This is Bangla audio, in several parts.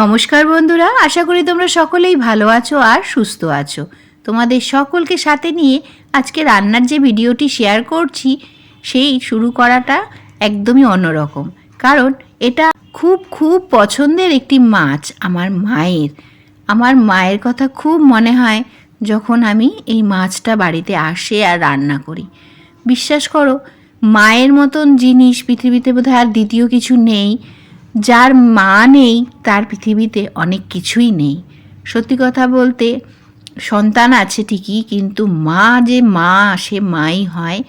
নমস্কার বন্ধুরা, আশা করি তোমরা সকলেই ভালো আছো আর সুস্থ আছো। তোমাদের সকলকে সাথে নিয়ে আজকে রান্নার যে ভিডিওটি শেয়ার করছি, সেই শুরু করাটা একদমই অন্যরকম। কারণ এটা খুব খুব পছন্দের একটি মাছ আমার মায়ের। আমার মায়ের কথা খুব মনে হয় যখন আমি এই মাছটা বাড়িতে আসে আর রান্না করি। বিশ্বাস করো, মায়ের মতন জিনিস পৃথিবীতে বোধহয় আর দ্বিতীয় কিছু নেই। যার মা নেই, তার পৃথিবীতে অনেক কিছুই নেই। সত্যি কথা বলতে, সন্তান আছে ঠিকই, কিন্তু মা যে মা, সে মাই হয়,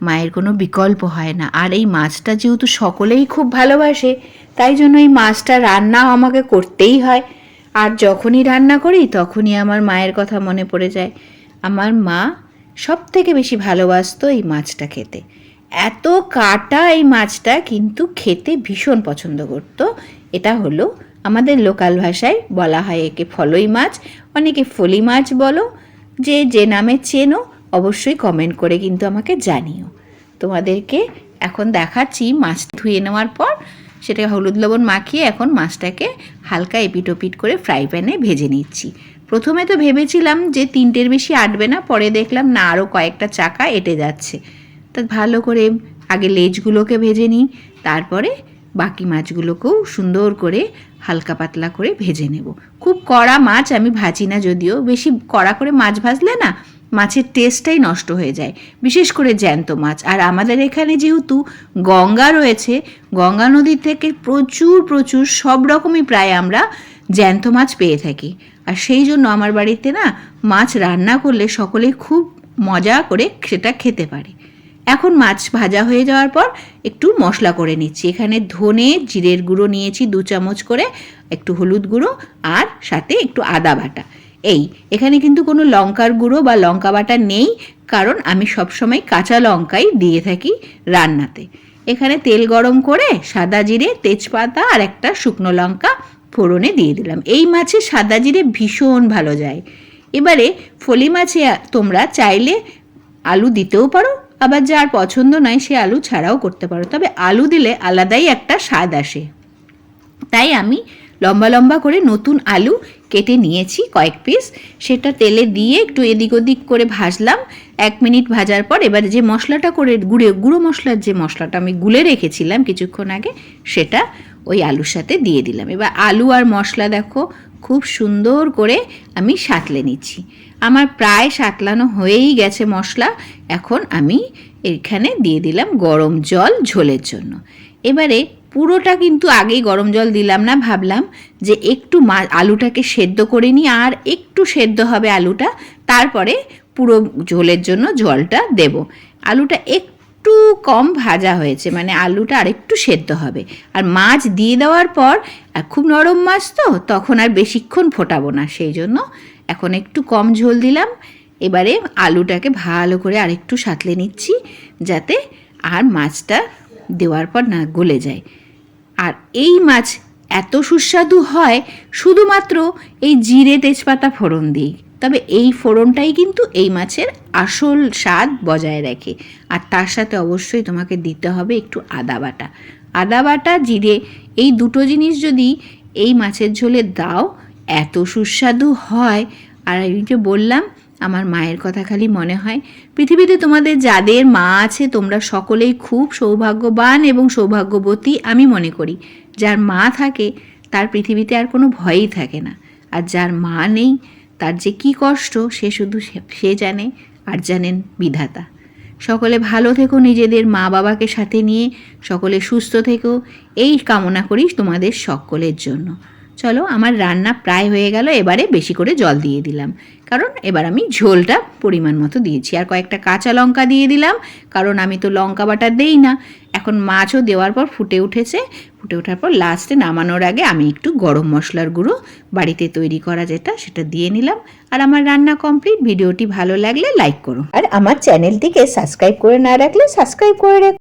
মায়ের কোনো বিকল্প হয় না। আর এই মাছটা যেহেতু সকলেই খুব ভালোবাসে, তাই জন্য এই মাছটা রান্নাও আমাকে করতেই হয়। আর যখনই রান্না করি, তখনই আমার মায়ের কথা মনে পড়ে যায়। আমার মা সব থেকে বেশি ভালোবাসতো এই মাছটা খেতে। এত কাটা এই মাছটা কিন্তু খেতে ভীষণ পছন্দ করত। এটা হলো আমাদের লোকাল ভাষায় বলা হয় একে ফলই মাছ, অনেকে ফলি মাছ বলো, যে যে নামে চেনো অবশ্যই কমেন্ট করে কিন্তু আমাকে জানিও। তোমাদেরকে এখন দেখাচ্ছি মাছ ধুয়ে নেওয়ার পর সেটাকে হলুদ লবণ মাখিয়ে এখন মাছটাকে হালকা এপিটোপিট করে ফ্রাই প্যানে ভেজে নিচ্ছি। প্রথমে তো ভেবেছিলাম যে তিনটের বেশি আটবে না, পরে দেখলাম না আরও কয়েকটা চাকা এটে যাচ্ছে। তা ভালো করে আগে লেজগুলোকে ভেজে নিই, তারপরে বাকি মাছগুলোকেও সুন্দর করে হালকা পাতলা করে ভেজে নেব। খুব কড়া মাছ আমি ভাজি না যদিও, বেশি কড়া করে মাছ ভাজলে না মাছের টেস্টটাই নষ্ট হয়ে যায়। বিশেষ করে জ্যান্ত মাছ। আর আমাদের এখানে যেহেতু গঙ্গা রয়েছে, গঙ্গা নদীর থেকে প্রচুর প্রচুর সব রকমই প্রায় আমরা জ্যান্ত মাছ পেয়ে থাকি। আর সেই জন্য আমার বাড়িতে না মাছ রান্না করলে সকলেই খুব মজা করে সেটা খেতে পারে। এখন মাছ ভাজা হয়ে যাওয়ার পর একটু মশলা করে নিচ্ছি। এখানে ধনে, জিরের গুঁড়ো নিয়েছি দু চামচ করে, একটু হলুদ গুঁড়ো আর সাথে একটু আদা বাটা। এই, এখানে কিন্তু কোনো লঙ্কার গুঁড়ো বা লঙ্কা বাটা নেই, কারণ আমি সবসময় কাঁচা লঙ্কাই দিয়ে থাকি রান্নাতে। এখানে তেল গরম করে সাদা জিরে, তেজপাতা আর একটা শুকনো লঙ্কা ফোড়নে দিয়ে দিলাম। এই মাছে সাদা জিরে ভীষণ ভালো যায়। এবারে ফলি মাছে তোমরা চাইলে আলু দিতেও পারো আবার যার পছন্দ নয় সে আলু ছাড়াও করতে পারো। তবে আলু দিলে আলাদাই একটা স্বাদ আসে। তাই আমি লম্বা লম্বা করে নতুন আলু কেটে নিয়েছি কয়েক পিস সেটা তেলে দিয়ে একটু এদিক ওদিক করে ভাজলাম। এক মিনিট ভাজার পর এবার যে মশলাটা করে গুঁড়ে, গুঁড়ো মশলার যে মশলাটা আমি গুলে রেখেছিলাম কিছুক্ষণ আগে, সেটা ওই আলুর সাথে দিয়ে দিলাম। এবার আলু আর মশলা দেখো খুব সুন্দর করে আমি সাঁতলে নিচ্ছি। আমার প্রায় সাঁতলানো হয়েই গেছে মশলা। এখন আমি এখানে দিয়ে দিলাম গরম জল ঝোলের জন্য। এবারে পুরোটা কিন্তু আগেই গরম জল দিলাম না, ভাবলাম যে একটু মা আলুটাকে সেদ্ধ করে নিই আর একটু সেদ্ধ হবে আলুটা। তারপরে পুরো ঝোলের জন্য জলটা দেব। আলুটা একটু কম ভাজা হয়েছে মানে আলুটা আরেকটু সেদ্ধ হবে। আর মাছ দিয়ে দেওয়ার পর, আর খুব নরম মাছ তো, তখন আর বেশিক্ষণ ফোটাবো না, সেই জন্য এখন একটু কম ঝোল দিলাম। এবারে আলুটাকে ভালো করে আরেকটু সাঁতলে নিচ্ছি, যাতে আর মাছটা দেওয়ার পর না গলে যায়। আর এই মাছ এত সুস্বাদু হয়, শুধুমাত্র এই জিরে তেজপাতা ফোড়ন দিই তবে এই ফোড়নটাই কিন্তু এই মাছের আসল স্বাদ বজায় রাখে। আর তার সাথে অবশ্যই তোমাকে দিতে হবে একটু আদা বাটা। আদা বাটা, জিরে, এই দুটো জিনিস যদি এই মাছের ঝোলে দাও, এত সুস্বাদু হয়। আর আমি যে বললাম, আমার মায়ের কথা খালি মনে হয়, পৃথিবীতে তোমাদের যাদের মা আছে, তোমরা সকলেই খুব সৌভাগ্যবান এবং সৌভাগ্যবতী আমি মনে করি। যার মা থাকে, তার পৃথিবীতে আর কোনো ভয়ই থাকে না। আর যার মা নেই তার যে কি কষ্ট, সে শুধু সে- জানে আর জানেন বিধাতা। সকলে ভালো থেকো নিজেদের মা বাবাকে সাথে নিয়ে, সকলে সুস্থ থেকো। এই কামনা করি তোমাদের সকলের জন্য। চলো আমার রান্না প্রায় হয়ে গেল, এবারে বেশি করে জল দিয়ে দিলাম। কারণ এবার আমি ঝোলটা পরিমাণ মতো দিয়েছি। আর কয়েকটা কাঁচা লঙ্কা দিয়ে দিলাম, কারণ আমি তো লঙ্কা বাটা দেই না। এখন মাছও দেওয়ার পর ফুটে উঠেছে। ফুটে ওঠার পর লাস্টে নামানোর আগে আমি একটু গরম মশলার গুঁড়ো বাড়িতে তৈরি করা যেটা, সেটা দিয়ে নিলাম। আর আমার রান্না কমপ্লিট ভিডিওটি ভালো লাগলে লাইক করো। আর আমার চ্যানেলটিকে সাবস্ক্রাইব করে না রাখলে সাবস্ক্রাইব করে রেখো।